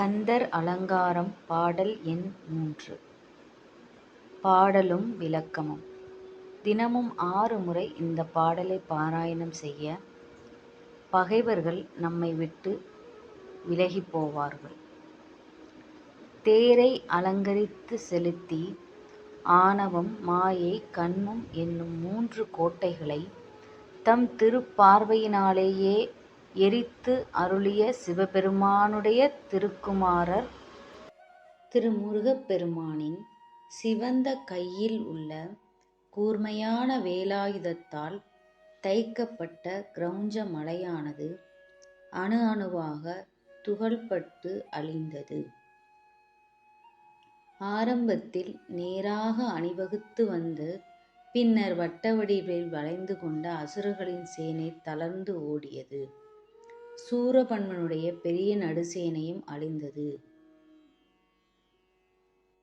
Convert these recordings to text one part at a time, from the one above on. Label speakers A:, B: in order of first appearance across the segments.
A: கந்தர் அலங்காரம் பாடல் எண் மூன்று. பாடலும் விளக்கமும் தினமும் ஆறு முறை இந்த பாடலை பாராயணம் செய்ய பகைவர்கள் நம்மை விட்டு விலகி போவார்கள். தேரை அலங்கரித்து செலுத்தி ஆணவம் மாயை கண்மும் என்னும் மூன்று கோட்டைகளை தம் திருப்பார்வையினாலேயே எரித்து அருளிய சிவபெருமானுடைய திருக்குமாரர் திருமுருகப்பெருமானின் சிவந்த கையில் உள்ள கூர்மையான வேலாயுதத்தால் தைக்கப்பட்ட கிரௌஞ்ச மலையானது அணு அணுவாக துகள்பட்டு அழிந்தது. ஆரம்பத்தில் நேராக அணிவகுத்து வந்து பின்னர் வட்ட வடிவில் வளைந்து கொண்ட அசுரர்களின் சேனை தளர்ந்து ஓடியது. சூரபன்மனுடைய பெரிய நடுசேனையும் அழிந்தது.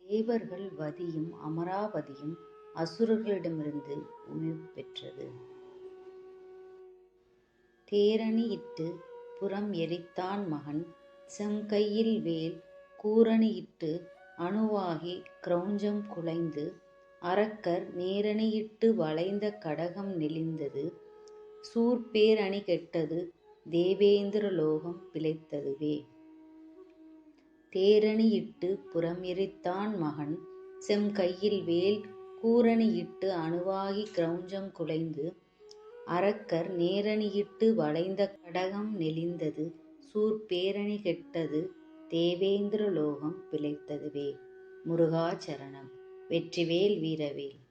A: தேவர்கள் வதியும் அமராவதியும் அசுரர்களிடமிருந்து உயிர் பெற்றது. தேரணி இட்டு புறம் எரித்தான் மகன் செங்கையில் வேல் கூரணி இட்டு அணுவாகி கிரௌஞ்சம் குலைந்து அரக்கர் நேரணியிட்டு வளைந்த கடகம் நெளிந்தது சூர்பேரணி கெட்டது தேவேந்திர லோகம் பிழைத்ததுவே. தேரணியிட்டு புறமிரித்தான் மகன் எரித்தான் மகன் வேல் கூரணியிட்டு அணுவாகி கிரௌஞ்சம் குலைந்து அரக்கர் நேரணியிட்டு வளைந்த கடகம் நெளிந்தது சூர் பேரணி கெட்டது தேவேந்திர லோகம் பிழைத்ததுவே. முருகாச்சரணம் வெற்றிவேல் வீரவேல்